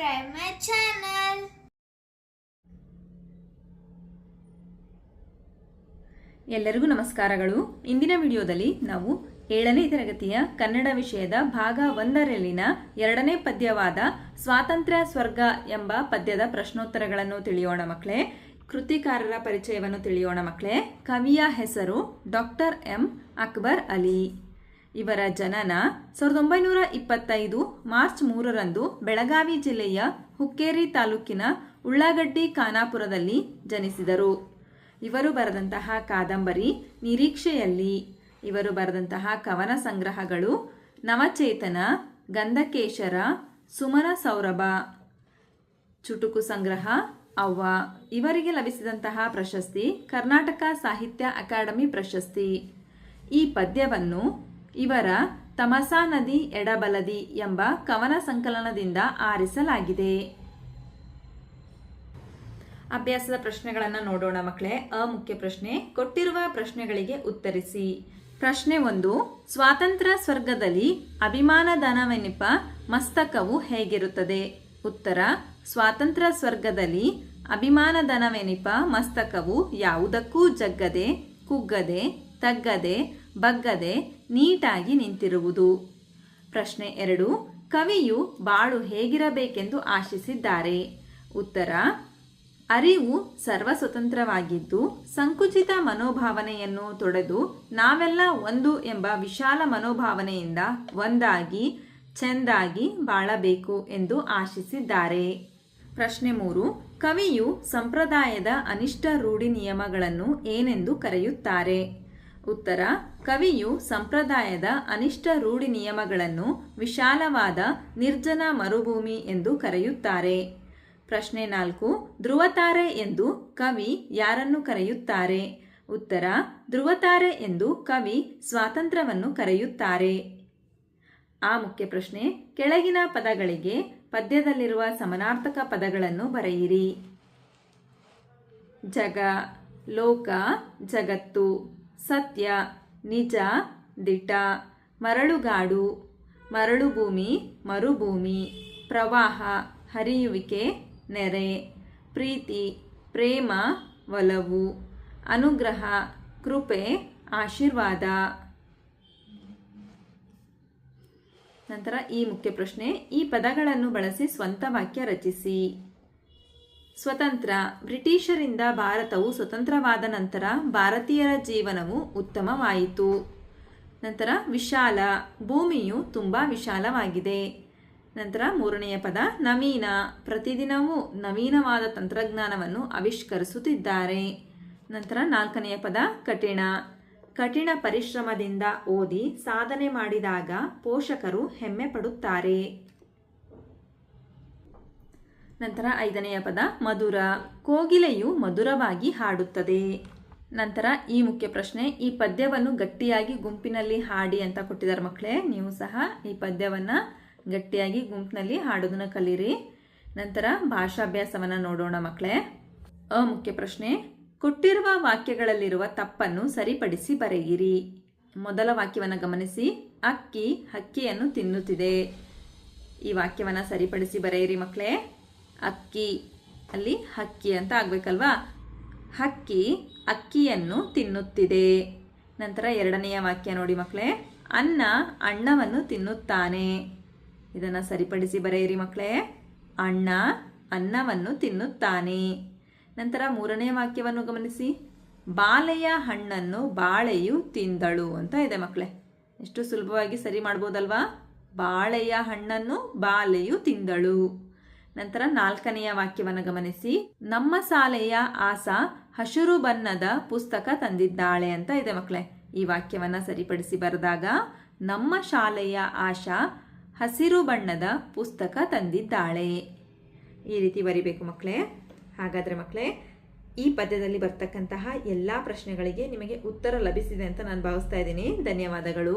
subscribe my channel. ಎಲ್ಲರಿಗೂ ನಮಸ್ಕಾರಗಳು. ಇಂದಿನ ವಿಡಿಯೋದಲ್ಲಿ ನಾವು ಏಳನೇ ತರಗತಿಯ ಕನ್ನಡ ವಿಷಯದ ಭಾಗ ಒಂದರಲ್ಲಿನ ಎರಡನೇ ಪದ್ಯವಾದ ಸ್ವಾತಂತ್ರ್ಯ ಸ್ವರ್ಗ ಎಂಬ ಪದ್ಯದ ಪ್ರಶ್ನೋತ್ತರಗಳನ್ನು ತಿಳಿಯೋಣ ಮಕ್ಕಳೇ. ಕೃತಿಕಾರರ ಪರಿಚಯವನ್ನು ತಿಳಿಯೋಣ ಮಕ್ಕಳೇ. ಕವಿಯ ಹೆಸರು ಡಾಕ್ಟರ್ ಎಂ. ಅಕ್ಬರ್ ಅಲಿ. ಇವರ ಜನನ ಸಾವಿರದ ಒಂಬೈನೂರ ಇಪ್ಪತ್ತೈದು ಮಾರ್ಚ್ ಮೂರರಂದು ಬೆಳಗಾವಿ ಜಿಲ್ಲೆಯ ಹುಕ್ಕೇರಿ ತಾಲೂಕಿನ ಉಳ್ಳಾಗಡ್ಡಿ ಖಾನಾಪುರದಲ್ಲಿ ಜನಿಸಿದರು. ಇವರು ಬರೆದಂತಹ ಕಾದಂಬರಿ ನಿರೀಕ್ಷೆಯಲ್ಲಿ. ಇವರು ಬರೆದಂತಹ ಕವನ ಸಂಗ್ರಹಗಳು ನವಚೇತನ, ಗಂಧಕೇಶರ, ಸುಮನ ಸೌರಭ. ಚುಟುಕು ಸಂಗ್ರಹ, ಅವ್ವ. ಇವರಿಗೆ ಲಭಿಸಿದಂತಹ ಪ್ರಶಸ್ತಿ ಕರ್ನಾಟಕ ಸಾಹಿತ್ಯ ಅಕಾಡೆಮಿ ಪ್ರಶಸ್ತಿ. ಈ ಪದ್ಯವನ್ನು ಇವರ ತಮಸಾ ನದಿ ಎಡಬಲದಿ ಎಂಬ ಕವನ ಸಂಕಲನದಿಂದ ಆರಿಸಲಾಗಿದೆ. ಅಭ್ಯಾಸದ ಪ್ರಶ್ನೆಗಳನ್ನು ನೋಡೋಣ ಮಕ್ಕಳೇ. ಅ ಮುಖ್ಯ ಪ್ರಶ್ನೆ, ಕೊಟ್ಟಿರುವ ಪ್ರಶ್ನೆಗಳಿಗೆ ಉತ್ತರಿಸಿ. ಪ್ರಶ್ನೆ ಒಂದು, ಸ್ವಾತಂತ್ರ್ಯ ಸ್ವರ್ಗದಲ್ಲಿ ಅಭಿಮಾನಧನವೆನಿಪ ಮಸ್ತಕವು ಹೇಗಿರುತ್ತದೆ? ಉತ್ತರ, ಸ್ವಾತಂತ್ರ್ಯ ಸ್ವರ್ಗದಲ್ಲಿ ಅಭಿಮಾನಧನವೆನಿಪ ಮಸ್ತಕವು ಯಾವುದಕ್ಕೂ ಜಗ್ಗದೆ, ಕುಗ್ಗದೆ, ತಗ್ಗದೆ ಬಗ್ಗದೆ ನೀಟಾಗಿ ನಿಂತಿರುವುದು. ಪ್ರಶ್ನೆ ಎರಡು, ಕವಿಯು ಬಾಳು ಹೇಗಿರಬೇಕೆಂದು ಆಶಿಸಿದ್ದಾರೆ. ಉತ್ತರ, ಅರಿವು ಸರ್ವ ಸ್ವತಂತ್ರವಾಗಿದ್ದು ಸಂಕುಚಿತ ಮನೋಭಾವನೆಯನ್ನು ತೊಡೆದು ನಾವೆಲ್ಲ ಒಂದು ಎಂಬ ವಿಶಾಲ ಮನೋಭಾವನೆಯಿಂದ ಒಂದಾಗಿ, ಚೆಂದಾಗಿ ಬಾಳಬೇಕು ಎಂದು ಆಶಿಸಿದ್ದಾರೆ. ಪ್ರಶ್ನೆ ಮೂರು, ಕವಿಯು ಸಂಪ್ರದಾಯದ ಅನಿಷ್ಟ ರೂಢಿ ನಿಯಮಗಳನ್ನು ಏನೆಂದು ಕರೆಯುತ್ತಾರೆ. ಉತ್ತರ, ಕವಿಯು ಸಂಪ್ರದಾಯದ ಅನಿಷ್ಟ ರೂಢಿ ನಿಯಮಗಳನ್ನು ವಿಶಾಲವಾದ ನಿರ್ಜನ ಮರುಭೂಮಿ ಎಂದು ಕರೆಯುತ್ತಾರೆ. ಪ್ರಶ್ನೆ ನಾಲ್ಕು, ಧ್ರುವತಾರೆ ಎಂದು ಕವಿ ಯಾರನ್ನು ಕರೆಯುತ್ತಾರೆ? ಉತ್ತರ, ಧ್ರುವತಾರೆ ಎಂದು ಕವಿ ಸ್ವಾತಂತ್ರ್ಯವನ್ನು ಕರೆಯುತ್ತಾರೆ. ಆ ಮುಖ್ಯ ಪ್ರಶ್ನೆ, ಕೆಳಗಿನ ಪದಗಳಿಗೆ ಪದ್ಯದಲ್ಲಿರುವ ಸಮನಾರ್ಥಕ ಪದಗಳನ್ನು ಬರೆಯಿರಿ. ಜಗ, ಲೋಕ, ಜಗತ್ತು. ಸತ್ಯ, ನಿಜ, ದಿಟ, ಮರಳುಗಾಡು, ಮರಳುಭೂಮಿ, ಮರುಭೂಮಿ, ಪ್ರವಾಹ, ಹರಿಯುವಿಕೆ, ನೆರೆ, ಪ್ರೀತಿ, ಪ್ರೇಮ, ಒಲವು, ಅನುಗ್ರಹ, ಕೃಪೆ, ಆಶೀರ್ವಾದ. ನಂತರ ಈ ಮುಖ್ಯ ಪ್ರಶ್ನೆ, ಈ ಪದಗಳನ್ನು ಬಳಸಿ ಸ್ವಂತ ವಾಕ್ಯ ರಚಿಸಿ. ಸ್ವತಂತ್ರ. ಬ್ರಿಟಿಷರಿಂದ ಭಾರತವು ಸ್ವತಂತ್ರವಾದ ನಂತರ ಭಾರತೀಯರ ಜೀವನವು ಉತ್ತಮವಾಯಿತು. ನಂತರ ವಿಶಾಲ. ಭೂಮಿಯು ತುಂಬ ವಿಶಾಲವಾಗಿದೆ. ನಂತರ ಮೂರನೆಯ ಪದ, ನವೀನ. ಪ್ರತಿದಿನವೂ ನವೀನವಾದ ತಂತ್ರಜ್ಞಾನವನ್ನು ಆವಿಷ್ಕರಿಸುತ್ತಿದ್ದಾರೆ. ನಂತರ ನಾಲ್ಕನೆಯ ಪದ, ಕಠಿಣ. ಕಠಿಣ ಪರಿಶ್ರಮದಿಂದ ಓದಿ ಸಾಧನೆ ಮಾಡಿದಾಗ ಪೋಷಕರು ಹೆಮ್ಮೆ ಪಡುತ್ತಾರೆ. ನಂತರ ಐದನೆಯ ಪದ ಮಧುರ. ಕೋಗಿಲೆಯು ಮಧುರವಾಗಿ ಹಾಡುತ್ತದೆ. ನಂತರ ಈ ಮುಖ್ಯ ಪ್ರಶ್ನೆ, ಈ ಪದ್ಯವನ್ನು ಗಟ್ಟಿಯಾಗಿ ಗುಂಪಿನಲ್ಲಿ ಹಾಡಿ ಅಂತ ಕೊಟ್ಟಿದ್ದಾರೆ ಮಕ್ಕಳೇ, ನೀವು ಸಹ ಈ ಪದ್ಯವನ್ನು ಗಟ್ಟಿಯಾಗಿ ಗುಂಪಿನಲ್ಲಿ ಹಾಡೋದನ್ನು ಕಲೀರಿ. ನಂತರ ಭಾಷಾಭ್ಯಾಸವನ್ನು ನೋಡೋಣ ಮಕ್ಕಳೇ. ಅ ಮುಖ್ಯ ಪ್ರಶ್ನೆ, ಕೊಟ್ಟಿರುವ ವಾಕ್ಯಗಳಲ್ಲಿರುವ ತಪ್ಪನ್ನು ಸರಿಪಡಿಸಿ ಬರೆಯಿರಿ. ಮೊದಲ ವಾಕ್ಯವನ್ನು ಗಮನಿಸಿ, ಅಕ್ಕಿ ಹಕ್ಕಿಯನ್ನು ತಿನ್ನುತ್ತಿದೆ. ಈ ವಾಕ್ಯವನ್ನು ಸರಿಪಡಿಸಿ ಬರೆಯಿರಿ ಮಕ್ಕಳೇ. ಅಕ್ಕಿ, ಅಲ್ಲಿ ಹಕ್ಕಿ ಅಂತ ಆಗ್ಬೇಕಲ್ವಾ? ಹಕ್ಕಿ ಅಕ್ಕಿಯನ್ನು ತಿನ್ನುತ್ತಿದೆ. ನಂತರ ಎರಡನೆಯ ವಾಕ್ಯ ನೋಡಿ ಮಕ್ಕಳೇ. ಅನ್ನ ಅಣ್ಣವನ್ನು ತಿನ್ನುತ್ತಾನೆ. ಇದನ್ನು ಸರಿಪಡಿಸಿ ಬರೆಯಿರಿ ಮಕ್ಕಳೇ. ಅಣ್ಣ ಅನ್ನವನ್ನು ತಿನ್ನುತ್ತಾನೆ. ನಂತರ ಮೂರನೇ ವಾಕ್ಯವನ್ನು ಗಮನಿಸಿ. ಬಾಳೆಯ ಹಣ್ಣನ್ನು ಬಾಳೆಯು ತಿಂದಳು ಅಂತ ಇದೆ ಮಕ್ಕಳೇ. ಎಷ್ಟು ಸುಲಭವಾಗಿ ಸರಿ ಮಾಡ್ಬೋದಲ್ವಾ? ಬಾಳೆಯ ಹಣ್ಣನ್ನು ಬಾಳೆಯು ತಿಂದಳು. ನಂತರ ನಾಲ್ಕನೆಯ ವಾಕ್ಯವನ್ನು ಗಮನಿಸಿ. ನಮ್ಮ ಶಾಲೆಯ ಆಸ ಹಸಿರು ಬಣ್ಣದ ಪುಸ್ತಕ ತಂದಿದ್ದಾಳೆ ಅಂತ ಇದೆ ಮಕ್ಕಳೇ. ಈ ವಾಕ್ಯವನ್ನು ಸರಿಪಡಿಸಿ ಬರೆದಾಗ, ನಮ್ಮ ಶಾಲೆಯ ಆಶಾ ಹಸಿರು ಬಣ್ಣದ ಪುಸ್ತಕ ತಂದಿದ್ದಾಳೆ. ಈ ರೀತಿ ಬರಿಬೇಕು ಮಕ್ಕಳೇ. ಹಾಗಾದರೆ ಮಕ್ಕಳೇ, ಈ ಪದ್ಯದಲ್ಲಿ ಬರ್ತಕ್ಕಂತಹ ಎಲ್ಲ ಪ್ರಶ್ನೆಗಳಿಗೆ ನಿಮಗೆ ಉತ್ತರ ಲಭಿಸಿದೆ ಅಂತ ನಾನು ಭಾವಿಸ್ತಾ ಇದ್ದೀನಿ. ಧನ್ಯವಾದಗಳು.